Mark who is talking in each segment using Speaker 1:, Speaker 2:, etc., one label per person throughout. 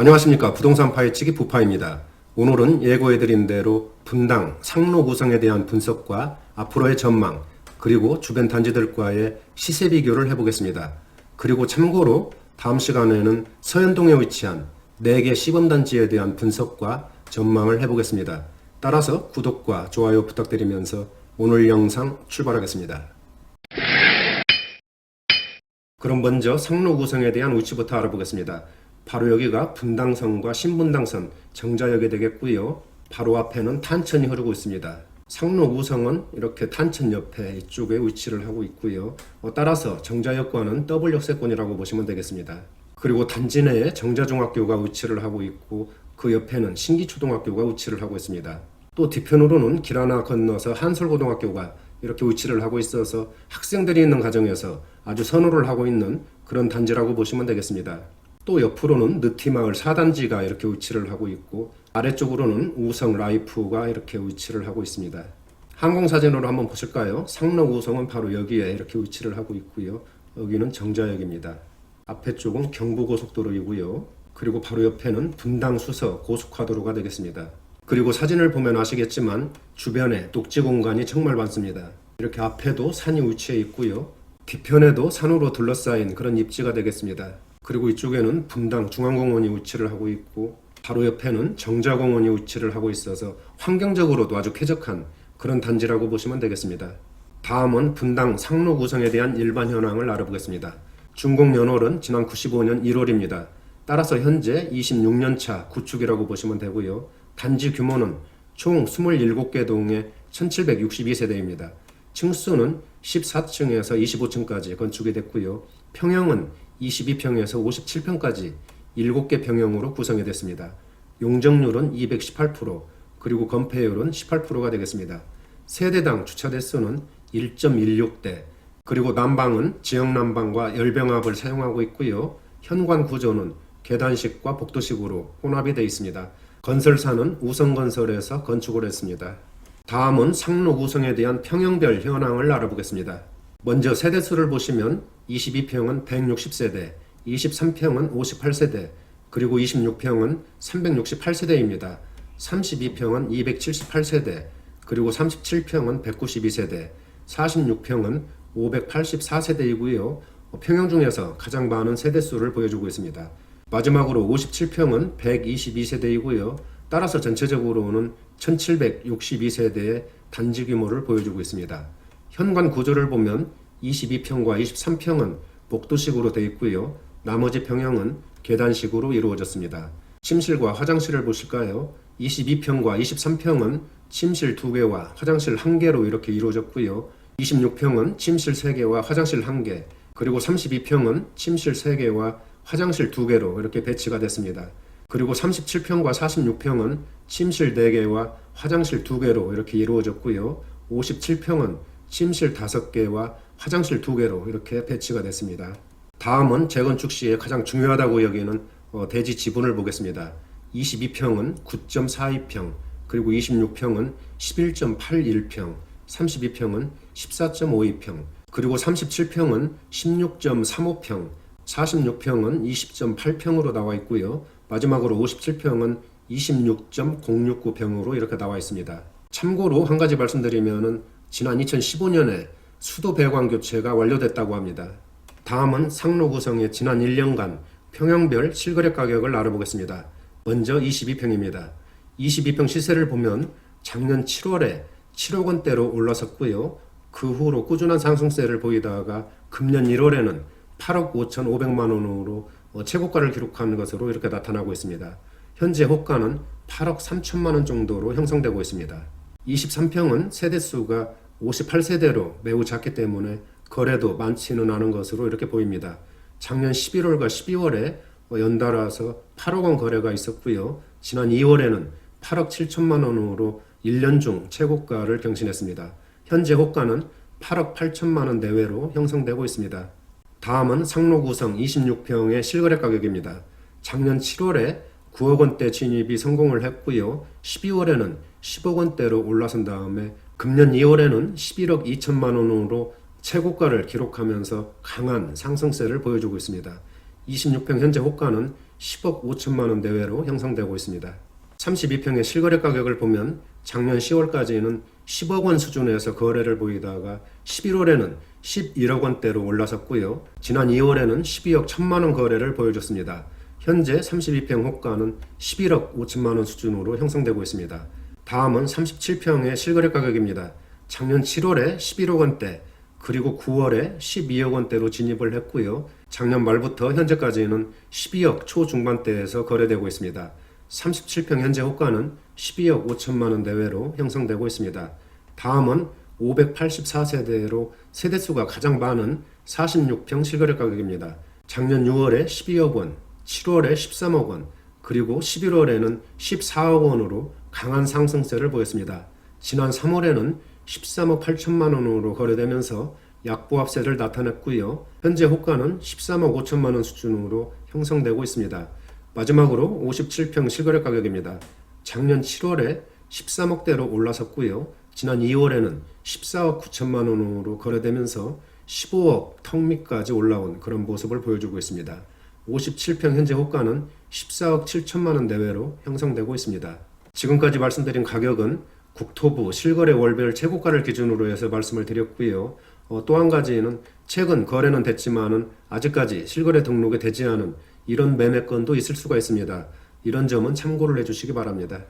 Speaker 1: 안녕하십니까 부동산 파헤치기 부파입니다. 오늘은 예고해드린 대로 분당 상로 구성에 대한 분석과 앞으로의 전망 그리고 주변 단지들과의 시세 비교를 해보겠습니다. 그리고 참고로 다음 시간에는 서현동에 위치한 4개 시범단지에 대한 분석과 전망을 해보겠습니다. 따라서 구독과 좋아요 부탁드리면서 오늘 영상 출발하겠습니다. 그럼 먼저 상로 구성에 대한 위치부터 알아보겠습니다. 바로 여기가 분당선과 신분당선 정자역이 되겠고요. 바로 앞에는 탄천이 흐르고 있습니다. 상로 구성은 이렇게 탄천 옆에 이쪽에 위치를 하고 있고요. 어, 따라서 정자역과는 더블 역세권이라고 보시면 되겠습니다. 그리고 단지 내에 정자중학교가 위치를 하고 있고 그 옆에는 신기초등학교가 위치를 하고 있습니다. 또 뒤편으로는 길 하나 건너서 한솔고등학교가 이렇게 위치를 하고 있어서 학생들이 있는 가정에서 아주 선호를 하고 있는 그런 단지라고 보시면 되겠습니다. 또 옆으로는 느티마을 4단지가 이렇게 위치를 하고 있고 아래쪽으로는 우성 라이프가 이렇게 위치를 하고 있습니다. 항공사진으로 한번 보실까요? 상로 우성은 바로 여기에 이렇게 위치를 하고 있고요. 여기는 정자역입니다. 앞에 쪽은 경부고속도로이고요. 그리고 바로 옆에는 분당 수서 고속화도로가 되겠습니다. 그리고 사진을 보면 아시겠지만 주변에 녹지 공간이 정말 많습니다. 이렇게 앞에도 산이 위치해 있고요. 뒤편에도 산으로 둘러싸인 그런 입지가 되겠습니다. 그리고 이쪽에는 분당 중앙공원이 위치를 하고 있고 바로 옆에는 정자공원이 위치를 하고 있어서 환경적으로도 아주 쾌적한 그런 단지라고 보시면 되겠습니다. 다음은 분당 상로 구성에 대한 일반 현황을 알아보겠습니다. 준공 연월은 지난 95년 1월입니다. 따라서 현재 26년 차 구축이라고 보시면 되고요. 단지 규모는 총 27개 동에 1762세대입니다. 층수는 14층에서 25층까지 건축이 됐고요. 평형은 22평에서 57평까지 7개 평형으로 구성이 됐습니다. 용적률은 218%, 그리고 건폐율은 18%가 되겠습니다. 세대당 주차 대수는 1.16대, 그리고 난방은 지역 난방과 열병합을 사용하고 있고요. 현관 구조는 계단식과 복도식으로 혼합이 되어 있습니다. 건설사는 우성건설에서 건축을 했습니다. 다음은 상로 구성에 대한 평형별 현황을 알아보겠습니다. 먼저 세대수를 보시면 22평은 160세대, 23평은 58세대, 그리고 26평은 368세대입니다. 32평은 278세대, 그리고 37평은 192세대, 46평은 584세대이고요. 평형 중에서 가장 많은 세대수를 보여주고 있습니다. 마지막으로 57평은 122세대이고요. 따라서 전체적으로는 1762세대의 단지 규모를 보여주고 있습니다. 현관 구조를 보면 22평과 23평은 복도식으로 되어 있고요. 나머지 평형은 계단식으로 이루어졌습니다. 침실과 화장실을 보실까요? 22평과 23평은 침실 2개와 화장실 1개로 이렇게 이루어졌고요. 26평은 침실 3개와 화장실 1개, 그리고 32평은 침실 3개와 화장실 2개로 이렇게 배치가 됐습니다. 그리고 37평과 46평은 침실 4개와 화장실 2개로 이렇게 이루어졌고요. 57평은 침실 5개와 화장실 2개로 이렇게 배치가 됐습니다. 다음은 재건축 시에 가장 중요하다고 여기는 어, 대지 지분을 보겠습니다. 22평은 9.42평, 그리고 26평은 11.81평, 32평은 14.52평, 그리고 37평은 16.35평, 46평은 20.8평으로 나와 있고요. 마지막으로 57평은 26.069평으로 이렇게 나와 있습니다. 참고로 한 가지 말씀드리면은 지난 2015년에 수도 배관 교체가 완료됐다고 합니다. 다음은 상로 구성의 지난 1년간 평형별 실거래 가격을 알아보겠습니다. 먼저 22평입니다. 22평 시세를 보면 작년 7월에 7억 원대로 올라섰고요. 그 후로 꾸준한 상승세를 보이다가 금년 1월에는 8억 5,500만 원으로 어, 최고가를 기록한 것으로 이렇게 나타나고 있습니다. 현재 호가는 8억 3천만 원 정도로 형성되고 있습니다. 23평은 세대수가 58세대로 매우 작기 때문에 거래도 많지는 않은 것으로 이렇게 보입니다. 작년 11월과 12월에 어, 연달아서 8억 원 거래가 있었고요. 지난 2월에는 8억 7천만 원으로 1년 중 최고가를 경신했습니다. 현재 호가는 8억 8천만 원 내외로 형성되고 있습니다. 다음은 상로 구성 26평의 실거래 가격입니다. 작년 7월에 9억 원대 진입이 성공을 했고요. 12월에는 10억 원대로 올라선 다음에 금년 2월에는 11억 2천만 원으로 최고가를 기록하면서 강한 상승세를 보여주고 있습니다. 26평 현재 호가는 10억 5천만 원 내외로 형성되고 있습니다. 32평의 실거래 가격을 보면 작년 10월까지는 10억 원 수준에서 거래를 보이다가 11월에는 11억 원대로 올라섰고요. 지난 2월에는 12억 1천만 원 거래를 보여줬습니다. 현재 32평 호가는 11억 5천만 원 수준으로 형성되고 있습니다. 다음은 37평의 실거래 가격입니다. 작년 7월에 11억 원대, 그리고 9월에 12억 원대로 진입을 했고요. 작년 말부터 현재까지는 12억 초중반대에서 거래되고 있습니다. 37평 현재 호가는 12억 5천만 원 내외로 형성되고 있습니다. 다음은 584세대로 세대수가 가장 많은 46평 실거래 가격입니다. 작년 6월에 12억 원, 7월에 13억 원, 그리고 11월에는 14억 원으로 강한 상승세를 보였습니다. 지난 3월에는 13억 8천만 원으로 거래되면서 약보합세를 나타냈고요. 현재 호가는 13억 5천만 원 수준으로 형성되고 있습니다. 마지막으로 57평 실거래 가격입니다. 작년 7월에 13억대로 올라섰고요. 지난 2월에는 14억 9천만 원으로 거래되면서 15억 턱 밑까지 올라온 그런 모습을 보여주고 있습니다. 57평 현재 호가는 14억 7천만 원 내외로 형성되고 있습니다. 지금까지 말씀드린 가격은 국토부 실거래 월별 최고가를 기준으로 해서 말씀을 드렸고요. 어, 또한 가지는 최근 거래는 됐지만은 아직까지 실거래 등록이 되지 않은 이런 매매건도 있을 수가 있습니다. 이런 점은 참고를 해주시기 바랍니다.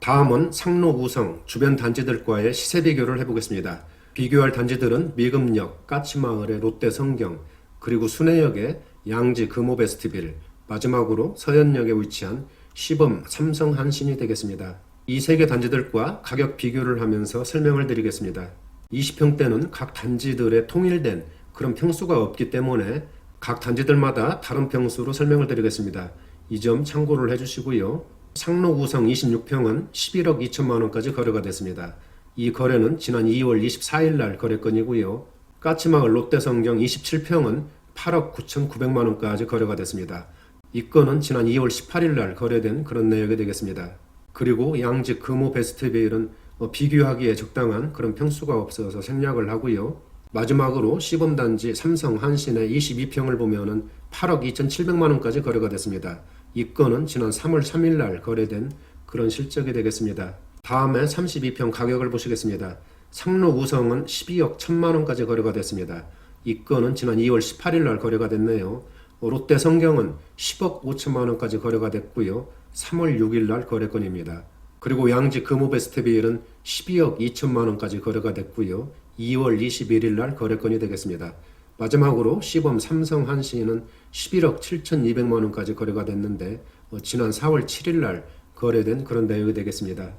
Speaker 1: 다음은 상로 우성 주변 단지들과의 시세 비교를 해보겠습니다. 비교할 단지들은 미금역, 까치마을의 롯데 성경, 그리고 순회역의 양지 금호베스트빌, 마지막으로 서현역에 위치한 시범 삼성 한신이 되겠습니다. 이 세 개 단지들과 가격 비교를 하면서 설명을 드리겠습니다. 20평대는 각 단지들의 통일된 그런 평수가 없기 때문에 각 단지들마다 다른 평수로 설명을 드리겠습니다. 이 점 참고를 해주시고요. 상로 우성 26평은 11억 2천만 원까지 거래가 됐습니다. 이 거래는 지난 2월 24일 날 거래건이고요. 까치마을 롯데성경 27평은 8억 9,900만 원까지 거래가 됐습니다. 이 건은 지난 2월 18일 날 거래된 그런 내역이 되겠습니다. 그리고 양지 금호 베스트빌은 뭐 비교하기에 적당한 그런 평수가 없어서 생략을 하고요. 마지막으로 시범단지 삼성 한신의 22평을 보면은 8억 2,700만 원까지 거래가 됐습니다. 이 건은 지난 3월 3일 날 거래된 그런 실적이 되겠습니다. 다음에 32평 가격을 보시겠습니다. 상로 우성은 12억 1천만 원까지 거래가 됐습니다. 이 건은 지난 2월 18일 날 거래가 됐네요. 어, 롯데 성경은 10억 5천만 원까지 거래가 됐고요. 3월 6일 날 거래건입니다. 그리고 양지 금호베스트빌은 12억 2천만 원까지 거래가 됐고요. 2월 21일 날 거래건이 되겠습니다. 마지막으로 시범 삼성 한신은 11억 7,200만 원까지 거래가 됐는데 어, 지난 4월 7일 날 거래된 그런 내용이 되겠습니다.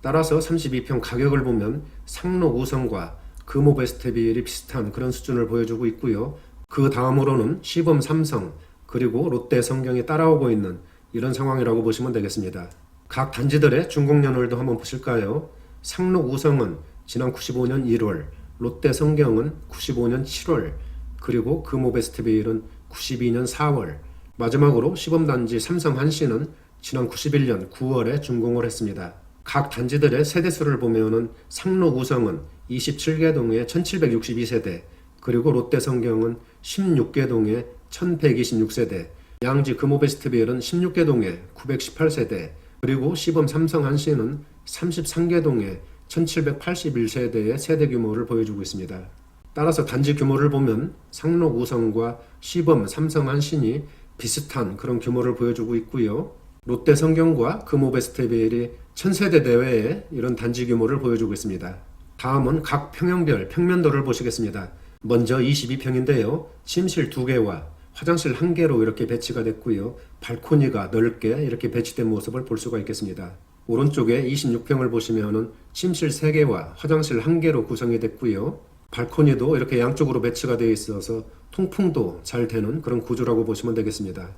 Speaker 1: 따라서 32평 가격을 보면 상로 우성과 금호베스트빌이 비슷한 그런 수준을 보여주고 있고요. 그 다음으로는 시범 삼성 그리고 롯데 성경이 따라오고 있는 이런 상황이라고 보시면 되겠습니다. 각 단지들의 중공년월도 한번 보실까요? 상로 우성은 지난 95년 1월, 롯데 성경은 95년 7월, 그리고 금호베스트빌은 92년 4월, 마지막으로 시범단지 삼성 한신은 지난 91년 9월에 준공을 했습니다. 각 단지들의 세대수를 보면은 상로 우성은 27개 동에 1762세대, 그리고 롯데 성경은 16개 동에 1126세대, 양지 금호베스트빌은 16개 동에 918세대, 그리고 시범 삼성 한신은 33개 동에 1781세대의 세대 규모를 보여주고 있습니다. 따라서 단지 규모를 보면 상록 우성과 시범 삼성 한신이 비슷한 그런 규모를 보여주고 있고요. 롯데 성경과 금호베스트빌이 1000세대 내외의 이런 단지 규모를 보여주고 있습니다. 다음은 각 평형별 평면도를 보시겠습니다. 먼저 22평인데요. 침실 2개와 화장실 1개로 이렇게 배치가 됐고요. 발코니가 넓게 이렇게 배치된 모습을 볼 수가 있겠습니다. 오른쪽에 26평을 보시면은 침실 3개와 화장실 1개로 구성이 됐고요. 발코니도 이렇게 양쪽으로 배치가 되어 있어서 통풍도 잘 되는 그런 구조라고 보시면 되겠습니다.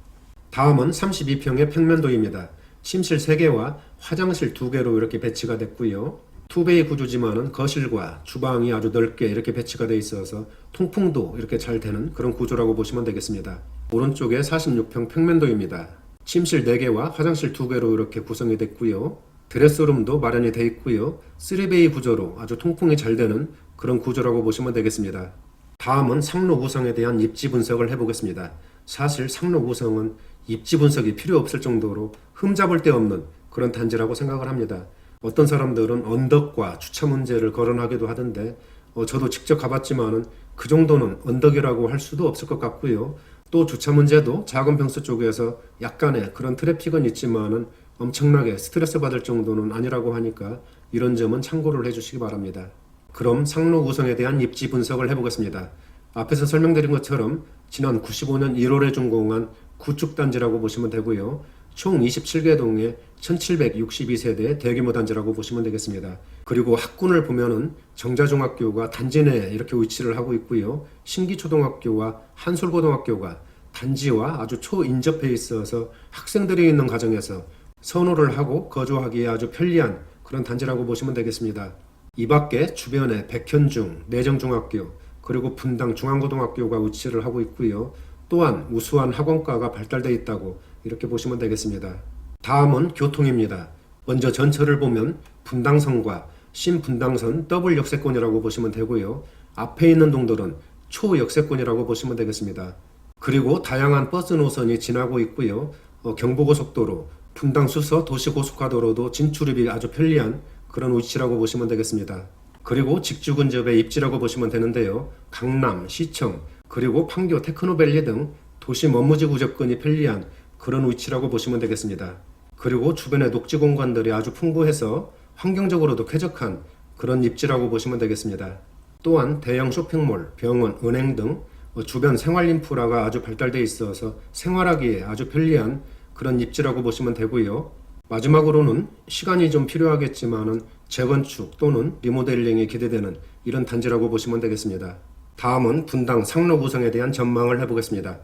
Speaker 1: 다음은 32평의 평면도입니다. 침실 3개와 화장실 2개로 이렇게 배치가 됐고요. 투베이 구조지만은 거실과 주방이 아주 넓게 이렇게 배치가 되어 있어서 통풍도 이렇게 잘 되는 그런 구조라고 보시면 되겠습니다. 오른쪽에 46평 평면도입니다. 침실 4개와 화장실 2개로 이렇게 구성이 됐고요. 드레스룸도 마련이 되어 있고요. 3베이 구조로 아주 통풍이 잘 되는 그런 구조라고 보시면 되겠습니다. 다음은 상로 구성에 대한 입지 분석을 해보겠습니다. 사실 상로 구성은 입지 분석이 필요 없을 정도로 흠잡을 데 없는 그런 단지라고 생각을 합니다. 어떤 사람들은 언덕과 주차 문제를 거론하기도 하던데 어, 저도 직접 가봤지만은 그 정도는 언덕이라고 할 수도 없을 것 같고요. 또 주차 문제도 작은 평수 쪽에서 약간의 그런 트래픽은 있지만은 엄청나게 스트레스 받을 정도는 아니라고 하니까 이런 점은 참고를 해주시기 바랍니다. 그럼 상로 구성에 대한 입지 분석을 해보겠습니다. 앞에서 설명드린 것처럼 지난 95년 1월에 준공한 구축 단지라고 보시면 되고요. 총 27개 동에 1762세대 대규모 단지라고 보시면 되겠습니다. 그리고 학군을 보면은 정자중학교가 단지 내에 이렇게 위치를 하고 있고요. 신기초등학교와 한솔고등학교가 단지와 아주 초인접해 있어서 학생들이 있는 가정에서 선호를 하고 거주하기에 아주 편리한 그런 단지라고 보시면 되겠습니다. 이 밖에 주변에 백현중, 내정중학교, 그리고 분당 중앙고등학교가 위치를 하고 있고요. 또한 우수한 학원가가 발달되어 있다고 이렇게 보시면 되겠습니다. 다음은 교통입니다. 먼저 전철을 보면 분당선과 신분당선 더블 역세권이라고 보시면 되고요. 앞에 있는 동들은 초역세권이라고 보시면 되겠습니다. 그리고 다양한 버스 노선이 지나고 있고요. 어, 경부고속도로, 분당 수서 도시고속화도로도 진출입이 아주 편리한 그런 위치라고 보시면 되겠습니다. 그리고 직주 근접의 입지라고 보시면 되는데요. 강남, 시청, 그리고 판교, 테크노밸리 등 도시 먼무지 구 접근이 편리한 그런 위치라고 보시면 되겠습니다. 그리고 주변에 녹지 공간들이 아주 풍부해서 환경적으로도 쾌적한 그런 입지라고 보시면 되겠습니다. 또한 대형 쇼핑몰, 병원, 은행 등 어, 주변 생활 인프라가 아주 발달돼 있어서 생활하기에 아주 편리한 그런 입지라고 보시면 되고요. 마지막으로는 시간이 좀 필요하겠지만은 재건축 또는 리모델링이 기대되는 이런 단지라고 보시면 되겠습니다. 다음은 분당 상로 구성에 대한 전망을 해보겠습니다.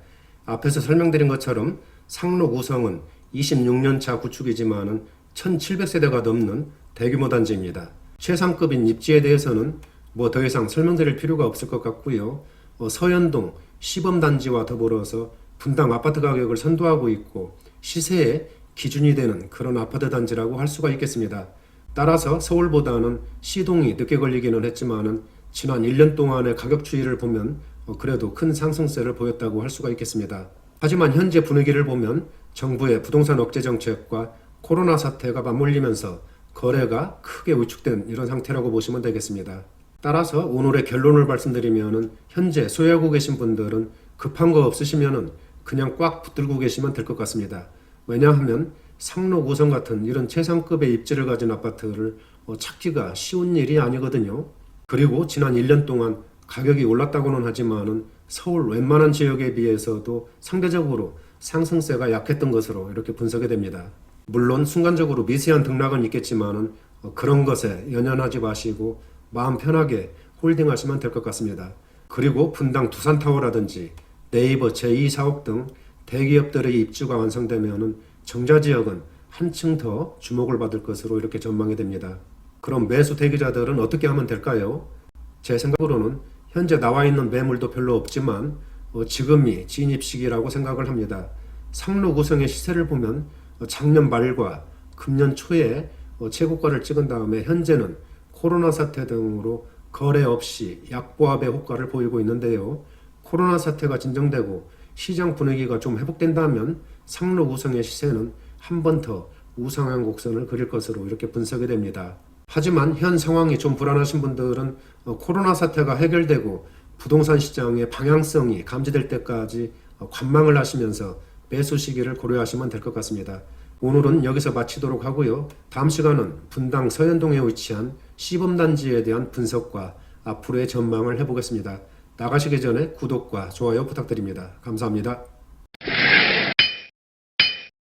Speaker 1: 앞에서 설명드린 것처럼 상로 구성은 26년 차 구축이지만은 1700세대가 넘는 대규모 단지입니다. 최상급인 입지에 대해서는 뭐 더 이상 설명드릴 필요가 없을 것 같고요. 어, 서현동 시범 단지와 더불어서 분당 아파트 가격을 선도하고 있고 시세의 기준이 되는 그런 아파트 단지라고 할 수가 있겠습니다. 따라서 서울보다는 시동이 늦게 걸리기는 했지만은 지난 1년 동안의 가격 추이를 보면 어, 그래도 큰 상승세를 보였다고 할 수가 있겠습니다. 하지만 현재 분위기를 보면 정부의 부동산 억제 정책과 코로나 사태가 맞물리면서 거래가 크게 위축된 이런 상태라고 보시면 되겠습니다. 따라서 오늘의 결론을 말씀드리면은 현재 소유하고 계신 분들은 급한 거 없으시면은 그냥 꽉 붙들고 계시면 될 것 같습니다. 왜냐하면 상로 고성 같은 이런 최상급의 입지를 가진 아파트를 어, 찾기가 쉬운 일이 아니거든요. 그리고 지난 1년 동안 가격이 올랐다고는 하지만은 서울 웬만한 지역에 비해서도 상대적으로 상승세가 약했던 것으로 이렇게 분석이 됩니다. 물론 순간적으로 미세한 등락은 있겠지만은 어, 그런 것에 연연하지 마시고 마음 편하게 홀딩하시면 될 것 같습니다. 그리고 분당 두산타워라든지 네이버 제2사옥 등 대기업들의 입주가 완성되면은 정자 지역은 한층 더 주목을 받을 것으로 이렇게 전망이 됩니다. 그럼 매수 대기자들은 어떻게 하면 될까요? 제 생각으로는 현재 나와 있는 매물도 별로 없지만 어, 지금이 진입 시기라고 생각을 합니다. 상로 구성의 시세를 보면 어, 작년 말과 금년 초에 어, 최고가를 찍은 다음에 현재는 코로나 사태 등으로 거래 없이 약보합의 효과를 보이고 있는데요. 코로나 사태가 진정되고 시장 분위기가 좀 회복된다면 상로 우성의 시세는 한 번 더 우상향 곡선을 그릴 것으로 이렇게 분석이 됩니다. 하지만 현 상황이 좀 불안하신 분들은 어, 코로나 사태가 해결되고 부동산 시장의 방향성이 감지될 때까지 어, 관망을 하시면서 매수 시기를 고려하시면 될 것 같습니다. 오늘은 여기서 마치도록 하고요. 다음 시간은 분당 서현동에 위치한 시범단지에 대한 분석과 앞으로의 전망을 해보겠습니다. 나가시기 전에 구독과 좋아요 부탁드립니다. 감사합니다.